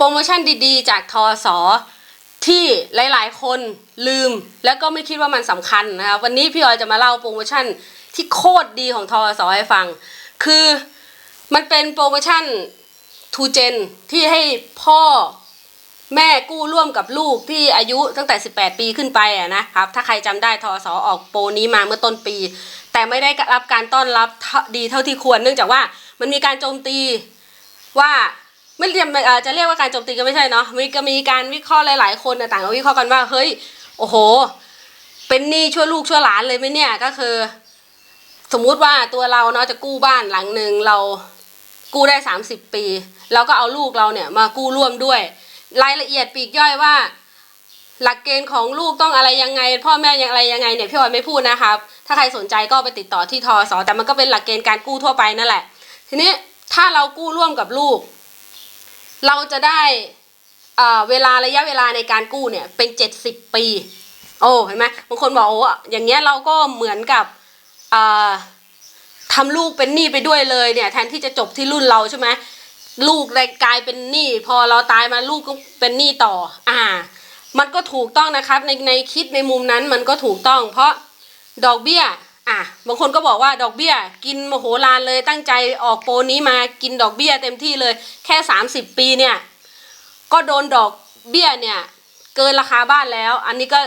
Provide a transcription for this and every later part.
โปรโมชั่นดีๆ จากทอสอที่หลายๆ คนลืม แล้วก็ไม่คิดว่ามันสำคัญนะคะวันนี้พี่ออยจะมาเล่าโปรโมชั่นที่โคตรดีของทอสอให้ฟัง คือมันเป็นโปรโมชั่นทูเจนที่ให้พ่อแม่กู้ร่วมกับลูกที่อายุตั้งแต่ 18 ปีขึ้นไปอะนะครับ ถ้าใครจำได้ทอสอออกโปรนี้มาเมื่อต้นปี แต่ไม่ได้รับการต้อนรับดีเท่าที่ควร เนื่องจากว่ามันมีการโจมตีว่า ไม่เรียกจะเรียกว่าการโจมตีก็ไม่ใช่เนาะมีก็มีการวิเคราะห์หลาย ๆ คนต่างก็วิเคราะห์กันว่าเฮ้ยโอ้โห เป็นหนี้ช่วยลูกช่วยหลานเลยไหมเนี่ยก็คือ สมมุติว่าตัวเราเนาะจะกู้บ้านหลังหนึ่งเรากู้ได้ 30 ปีเราก็เอาลูกเราเนี่ยมากู้ร่วมด้วย รายละเอียดปีกย่อยว่า หลักเกณฑ์ของลูกต้องอะไรยังไง พ่อแม่ยังอะไรยังไงเนี่ยพี่ออยไม่พูดนะครับ ถ้าใครสนใจก็ไปติดต่อที่ทอสแต่มันก็เป็นหลักเกณฑ์การกู้ทั่วไปนั่นแหละ ทีนี้ถ้าเรากู้ร่วมกับลูก เราจะได้เวลาระยะเวลาในการกู้เนี่ยเป็นเจ็ดสิบปี โอ้เห็นไหมบางคนบอกโอ้อย่างเงี้ยเราก็เหมือนกับทำลูกเป็นหนี้ไปด้วยเลยเนี่ยแทนที่จะจบที่รุ่นเราใช่ไหมลูกเลยกลายเป็นหนี้พอเราตายมาลูกก็เป็นหนี้ต่อ อ่า มันก็ถูกต้องนะครับในในคิดในมุมนั้นมันก็ถูกต้อง เพราะดอกเบี้ย อะบางคนก็บอกว่าดอกเบี้ย กินโมโหฬารเลยตั้งใจออกโปรนี้มากินดอกเบี้ยเต็มที่เลย แค่ 30 ปีเนี่ย ก็โดนดอกเบี้ยเนี่ยเกินราคาบ้านแล้ว อันนี้ก็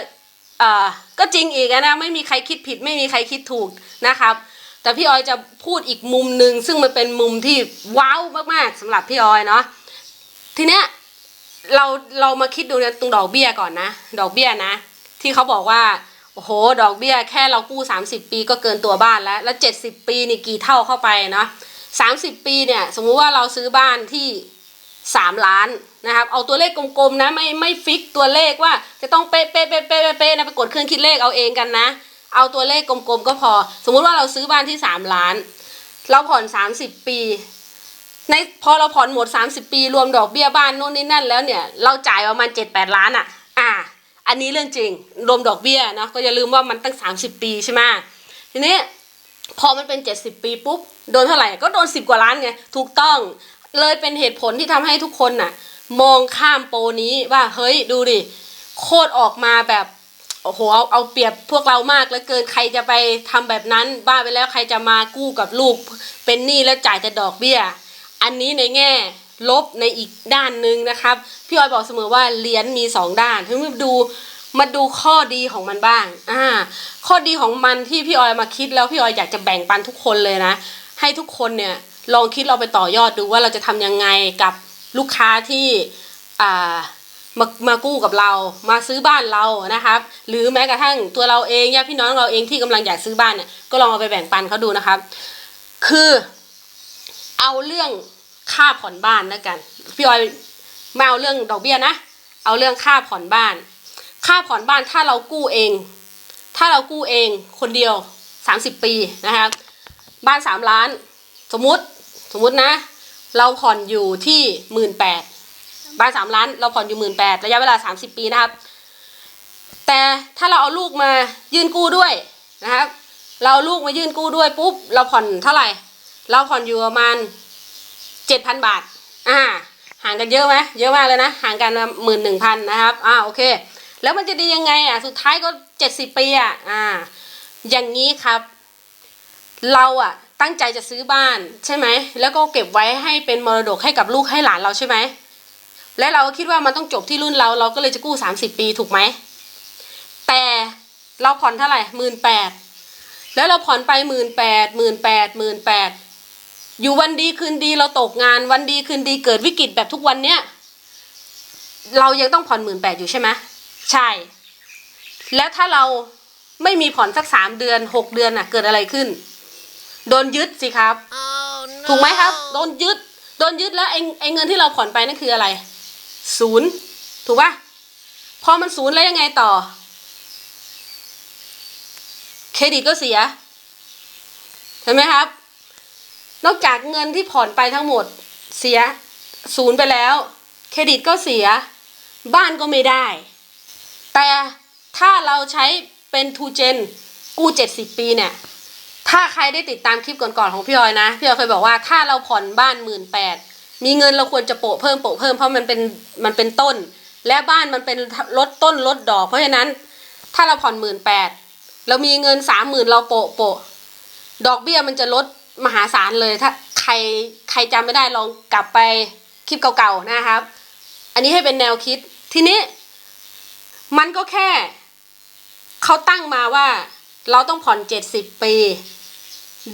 เอ่อก็จริงอีกนะไม่มีใครคิดผิด ไม่มีใครคิดถูกนะครับ แต่พี่ออยจะพูดอีกมุมหนึ่งซึ่งมันเป็นมุมที่ว้าวมากๆสำหรับพี่ออยเนาะทีเนี้ยเราเรามาคิดดูนะตรงดอกเบี้ยก่อนนะ ดอกเบี้ยนะ ที่เขาบอกว่า โอ้โห ดอกเบี้ยแค่เรากู้ 30 ปีก็เกินตัวบ้านแล้ว แล้ว 70 ปีนี่กี่เท่าเข้าไปเนาะ30 ปีเนี่ย สมมุติว่าเราซื้อบ้านที่ 3 ล้านนะครับ เอาตัวเลขกลมๆนะ ไม่ไม่ฟิกตัวเลขว่าจะต้องเป๊ะเป๊ะเป๊ะเป๊ะเป๊ะนะไปกดเครื่องคิดเลขเอาเองกันนะ เอาตัวเลขกลมๆก็พอ สมมุติว่าเราซื้อบ้านที่ 3 ล้าน เราผ่อน 30 ปีในพอเราผ่อนหมด 30 ปีรวมดอกเบี้ยบ้านนู่นนี่นั่นแล้วเนี่ย เราจ่ายประมาณ 7-8 ล้านอะ่ะ อ่า อันนี้เรื่องจริงรวมดอกเบี้ยนะก็อย่าลืมว่ามันตั้ง 30 ปีใช่ไหมทีนี้พอมันเป็น 70 ปีปุ๊บโดนเท่าไหร่ก็โดน 10 กว่าล้านไงถูกต้องเลยเป็นเหตุผลที่ทำให้ทุกคนน่ะ มองข้ามโปรนี้ว่าเฮ้ยดูดิโคตรออกมาแบบโอ้โหเอาเอาเปรียบพวกเรามากแล้วเกินใครจะไปทำแบบนั้น บ้าไปแล้วใครจะมากู้กับลูกเป็นหนี้แล้วจ่ายแต่ดอกเบี้ย อันนี้ในแง่ ลบในอีกด้านหนึ่งนะครับ พี่ออยบอกเสมอว่าเหรียญมีสองด้านถึงมาดูมาดูข้อดีของมันบ้าง อ่า ข้อดีของมันที่พี่ออยมาคิดแล้วพี่ออยอยากจะแบ่งปันทุกคนเลยนะ ให้ทุกคนเนี่ยลองคิดเราไปต่อยอดดูว่าเราจะทำยังไงกับลูกค้าที่อ่ามามากู้กับเรา มาซื้อบ้านเรานะครับ หรือแม้กระทั่งตัวเราเองญาติพี่น้องเราเองที่กำลังอยากซื้อบ้านเนี่ยก็ลองเอาไปแบ่งปันเขาดูนะครับ คือเอาเรื่อง ค่าผ่อนบ้านแล้วกัน พี่ออยไม่เอาเรื่องดอกเบี้ยนะ เอาเรื่องค่าผ่อนบ้าน ค่าผ่อนบ้านถ้าเรากู้เอง ถ้าเรากู้เองคนเดียวสามสิบปีนะครับบ้านสามล้าน สมมติสมมตินะ เราผ่อนอยู่ที่หมื่นแปดบ้านสามล้าน เราผ่อนอยู่หมื่นแปดระยะเวลาสามสิบปีนะครับ แต่ถ้าเราเอาลูกมายื่นกู้ด้วยนะครับ เราลูกมายื่นกู้ด้วยปุ๊บเราผ่อนเท่าไหร่ เราผ่อนอยู่ประมาณ เจ็ดพันบาท อ่า ห่างกันเยอะไหมเยอะมากเลยนะ ห่างกันหมื่นหนึ่งพันนะครับ อ่า โอเค แล้วมันจะดียังไงอะ สุดท้ายก็เจ็ดสิบปีอะ อ่า อย่างนี้ครับ เราอะ ตั้งใจจะซื้อบ้านใช่ไหม แล้วก็เก็บไว้ให้เป็นมรดกให้กับลูกให้หลานเราใช่ไหม และเราคิดว่ามันต้องจบที่รุ่นเรา เราก็เลยจะกู้สามสิบปีถูกไหม แต่เราผ่อนเท่าไหร่หมื่นแปด แล้วเราผ่อนไปหมื่นแปดหมื่นแปดหมื่นแปด อยู่วันดีคืนดีเราตกงานวันดีคืนดีเกิดวิกฤตแบบทุกวันเนี้ยเรายังต้องผ่อนหมื่นแปดอยู่ใช่ไหมใช่ แล้วถ้าเราไม่มีผ่อนสักสามเดือนหกเดือนน่ะ เกิดอะไรขึ้น โดนยึดสิครับถูกไหมครับ โดนยึด โดนยึดแล้วไอ้ไอ้เงินที่เราผ่อนไปนั่นคืออะไร ศูนย์ ถูกปะพอมันศูนย์แล้วยังไงต่อ เครดิตก็เสีย เห็นไหมครับ นอกจากเงินที่ผ่อนไปทั้งหมดเสียศูนย์ไปแล้ว เครดิตก็เสีย บ้านก็ไม่ได้ แต่ถ้าเราใช้เป็นทูเจนกู้เจ็ดสิบปีเนี่ย ถ้าใครได้ติดตามคลิปก่อนๆของพี่ออยนะ พี่ออยเคยบอกว่าถ้าเราผ่อนบ้านหมื่นแปดมีเงินเราควรจะโปะเพิ่มโปะเพิ่มเพราะมันเป็นมันเป็นต้น และบ้านมันเป็นลดต้นลดดอก เพราะฉะนั้น ถ้าเราผ่อนหมื่นแปดเรามีเงินสามหมื่นเราโปะโปะดอกเบี้ยมันจะลด มหาศาลเลยถ้าใครใครจำไม่ได้ลองกลับไปคลิปเก่าๆนะครับ อันนี้ให้เป็นแนวคิดทีนี้ มันก็แค่เขาตั้งมาว่าเราต้องผ่อนเจ็ดสิบปี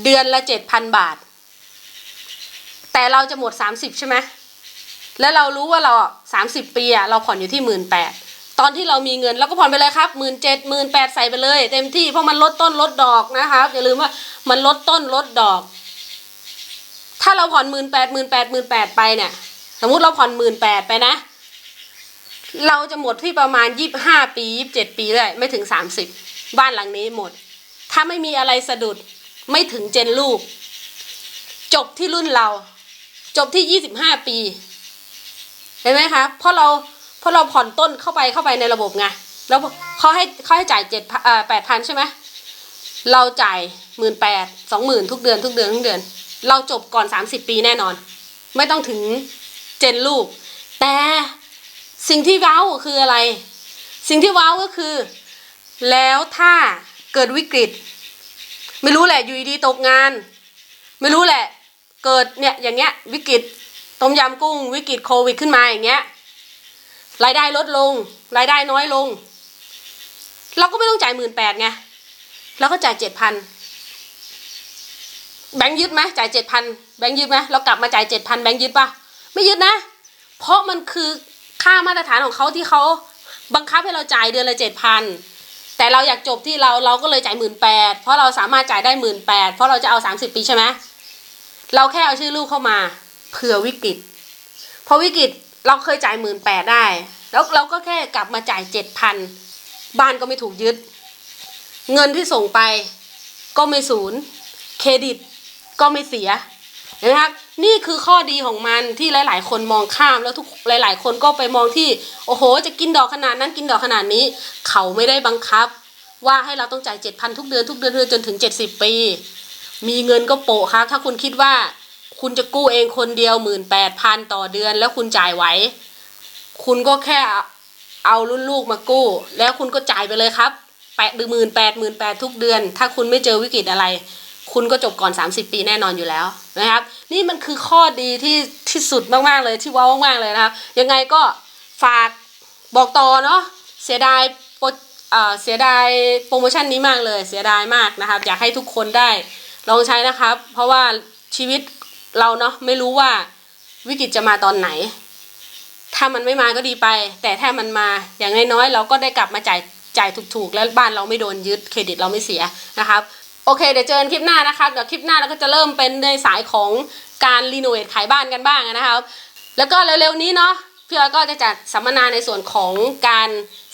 เดือนละเจ็ดพันบาท แต่เราจะหมดสามสิบใช่ไหมแล้วเรารู้ว่าเราสามสิบปีอะเราผ่อนอยู่ที่หมื่นแปด ตอนที่เรามีเงินเราก็ผ่อนไปเลยครับหมื่นเจ็ดหมื่นแปดใส่ไปเลย เต็มที่เพราะมันลดต้นลดดอกนะครับอย่าลืมว่ามันลดต้นลดดอก ถ้าเราผ่อนหมื่นแปดหมื่นแปดหมื่นแปดไปเนี่ย สมมุติเราผ่อนหมื่นแปดไปนะ เราจะหมดที่ประมาณยี่บห้าปียี่บเจ็ดปีเลยไม่ถึงสามสิบบ้านหลังนี้หมด ถ้าไม่มีอะไรสะดุดไม่ถึงเจนลูก จบที่รุ่นเรา จบที่ยี่สิบห้าปีเห็นไหมคะเพราะเรา ราะเราผ่อนต้นเข้าไปเข้าไปในระบบไงแล้วเขาให้เขาให้จ่ายเจ็ดแปดพันใช่ไหมเราจ่ายหมื่นแปดสองหมื่นทุกเดือนทุกเดือนทุกเดือน เราจบก่อนสามสิบปีแน่นอน ไม่ต้องถึงเจนลูก แต่สิ่งที่ว้าวคืออะไร สิ่งที่ว้าวก็คือ แล้วถ้าเกิดวิกฤต ไม่รู้แหละอยู่ดีตกงาน ไม่รู้แหละ เกิดเนี่ยอย่างเงี้ยวิกฤตต้มยำกุ้งวิกฤตโควิดขึ้นมาอย่างเงี้ย รายได้ลดลง รายได้น้อยลง เราก็ไม่ต้องจ่ายหมื่นแปดไงเราก็จ่ายเจ็ดพันแบงค์ยึดไหมจ่ายเจ็ดพันแบงค์ยึดไหมเรากลับมาจ่ายเจ็ดพันแบงค์ยึดปะไม่ยึดนะ เพราะมันคือค่ามาตรฐานของเขาที่เขาบังคับให้เราจ่ายเดือนละเจ็ดพันแต่เราอยากจบที่เราเราก็เลยจ่ายหมื่นแปดเพราะเราสามารถจ่ายได้หมื่นแปดเพราะเราจะเอาสามสิบปีใช่ไหมเราแค่เอาชื่อลูกเข้ามาเผื่อวิกฤตพอวิกฤต เราเคยจ่ายหมื่นแปดได้ แล้วเราก็แค่กลับมาจ่ายเจ็ดพันบ้านก็ไม่ถูกยึด เงินที่ส่งไปก็ไม่ศูนย์เครดิตก็ไม่เสียนไหมครับนี่คือข้อดีของมันที่หลาย ๆ คนมองข้ามแล้วทุกหลาย ๆ คนก็ไปมองที่ โอ้โห จะกินดอกขนาดนั้นกินดอกขนาดนี้ เขาไม่ได้บังคับ ว่าให้เราต้องจ่ายเจ็ดพันทุกเดือนทุกเดือนจนถึงเจ็ดสิบปี มีเงินก็โปะครับ ถ้าคุณคิดว่า คุณจะกู้เองคนเดียวหมื่นแปดพันต่อเดือน แล้วคุณจ่ายไหว คุณก็แค่เอารุ่นลูกมากู้ แล้วคุณก็จ่ายไปเลยครับแปดหมื่นแปดหมื่นแปดทุกเดือน ถ้าคุณไม่เจอวิกฤตอะไร คุณก็จบก่อน 30 ปีแน่นอนอยู่แล้วนะครับ นี่มันคือข้อดีที่ที่สุดมากๆเลยที่ว้าวมากๆเลยนะครับ ยังไงก็ฝากบอกต่อเนาะเสียดายโปรเอ่อเสียดายโปรโมชั่นนี้มากเลย เสียดายมากนะครับ อยากให้ทุกคนได้ลองใช้นะครับ เพราะว่าชีวิต เราเนาะไม่รู้ว่าวิกฤตจะมาตอนไหน ถ้ามันไม่มาก็ดีไป แต่ถ้ามันมาอย่างน้อยๆเราก็ได้กลับมาจ่ายจ่ายถูกๆ แล้วบ้านเราไม่โดนยึดเครดิตเราไม่เสียนะครับโอเคเดี๋ยวเจอกันคลิปหน้านะครับเดี๋ยวคลิปหน้าเราก็จะเริ่มเป็นในสายของการรีโนเวทขายบ้านกันบ้างนะครับ แล้วก็เร็วๆนี้เนาะพี่อ้อยก็จะจัดสัมมนาในส่วนของการ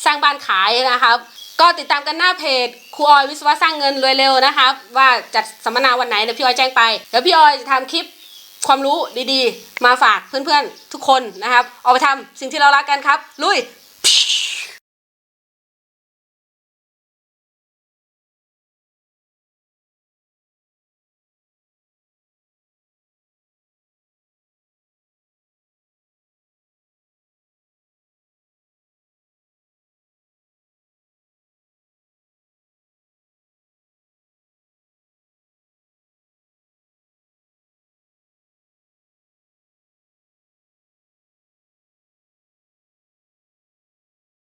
สร้างบ้านขายนะครับ ก็ติดตามกันหน้าเพจครูออยวิศวะสร้างเงินรวยเร็วนะครับ ว่าจัดสัมมนาวันไหนเดี๋ยวพี่ออยแจ้งไปเดี๋ยวพี่ออยจะทำคลิป ความรู้ดีๆ มาฝากเพื่อนๆทุกคนนะครับ เอาไปทำสิ่งที่เรารักกันครับ ลุย